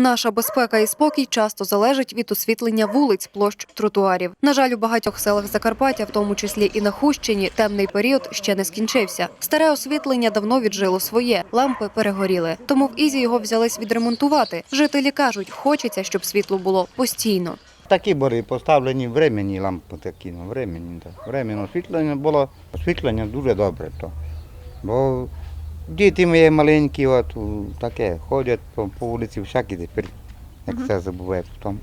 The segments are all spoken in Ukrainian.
Наша безпека і спокій часто залежить від освітлення вулиць, площ, тротуарів. На жаль, у багатьох селах Закарпаття, в тому числі і на Хущині, темний період ще не скінчився. Старе освітлення давно віджило своє, лампи перегоріли. Тому в Ізі його взялись відремонтувати. Жителі кажуть, хочеться, щоб світло було постійно. Такі були поставлені временні лампи такі, ну, временні. Так. Временно освітлення було, освітлення дуже добре. То. Бо діти мої маленькі, от, таке, ходять по, по вулиці всякі тепер, як це забуває потім.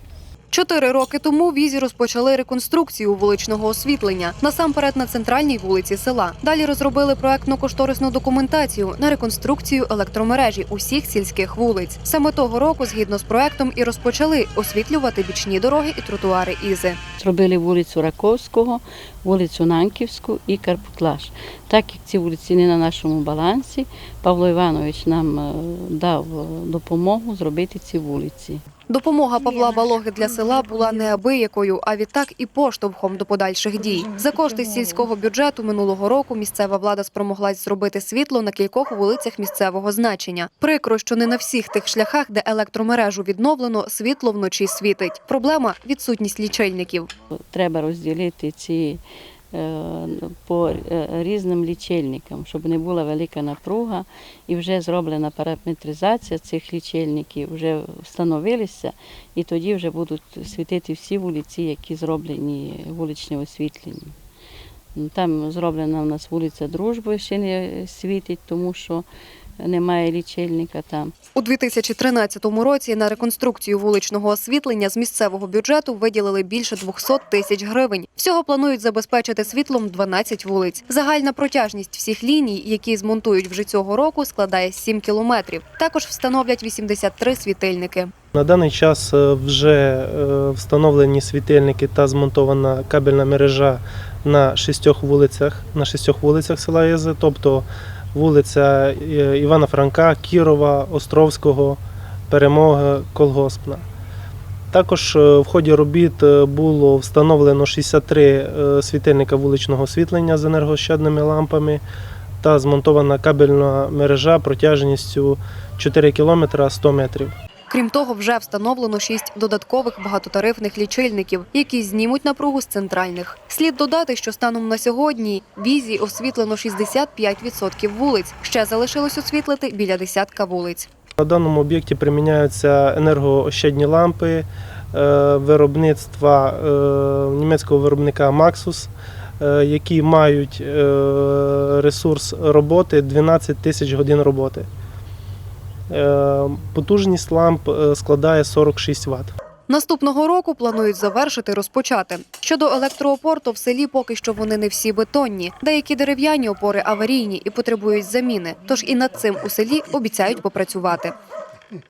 Чотири роки тому в Ізі розпочали реконструкцію вуличного освітлення насамперед на центральній вулиці села. Далі розробили проектно-кошторисну документацію на реконструкцію електромережі усіх сільських вулиць. Саме того року, згідно з проектом, і розпочали освітлювати бічні дороги і тротуари Ізи. Зробили вулицю Раковського, вулицю Нанківську і Карпутлаш. Так як ці вулиці не на нашому балансі, Павло Іванович нам е, дав е, допомогу зробити ці вулиці. Допомога Павла Балоги для села була неабиякою, а відтак і поштовхом до подальших дій. За кошти сільського бюджету минулого року місцева влада спромоглась зробити світло на кількох вулицях місцевого значення. Прикро, що не на всіх тих шляхах, де електромережу відновлено, світло вночі світить. Проблема відсутність лічильників. Треба розділити ці по е, різним лічильникам, щоб не була велика напруга, і вже зроблена параметризація цих лічильників, вже встановилися, і тоді вже будуть світити всі вулиці, які зроблені вуличне освітлення. Там зроблена у нас вулиця Дружби, ще не світить, тому що немає лічильника там. У 2013 році на реконструкцію вуличного освітлення з місцевого бюджету виділили більше 200 тисяч гривень. Всього планують забезпечити світлом 12 вулиць. Загальна протяжність всіх ліній, які змонтують вже цього року, складає 7 кілометрів. Також встановлять 83 світильники. На даний час е, вже е, встановлені світильники та змонтована кабельна мережа на шістьох вулицях, на шістьох вулицях села Єзи, тобто вулиця е, Івана Франка, Кірова, Островського, Перемога, Колгоспна. Також е, в ході робіт е, було встановлено 63 е, світильника вуличного освітлення з енергощадними лампами та змонтована кабельна мережа протяжністю 4 км 100 метрів. Крім того, вже встановлено шість додаткових багатотарифних лічильників, які знімуть напругу з центральних. Слід додати, що станом на сьогодні в Ізі освітлено 65% вулиць. Ще залишилось освітлити біля десятка вулиць. На даному об'єкті приміняються енергоощадні лампи е, виробництва е, німецького виробника Maxus, е, які мають ресурс роботи 12 тисяч годин роботи. Е, Потужність ламп е, складає 46 Вт. Наступного року планують завершити розпочати. Щодо електроопор, то в селі поки що вони не всі бетонні. Деякі дерев'яні опори аварійні і потребують заміни. Тож і над цим у селі обіцяють попрацювати.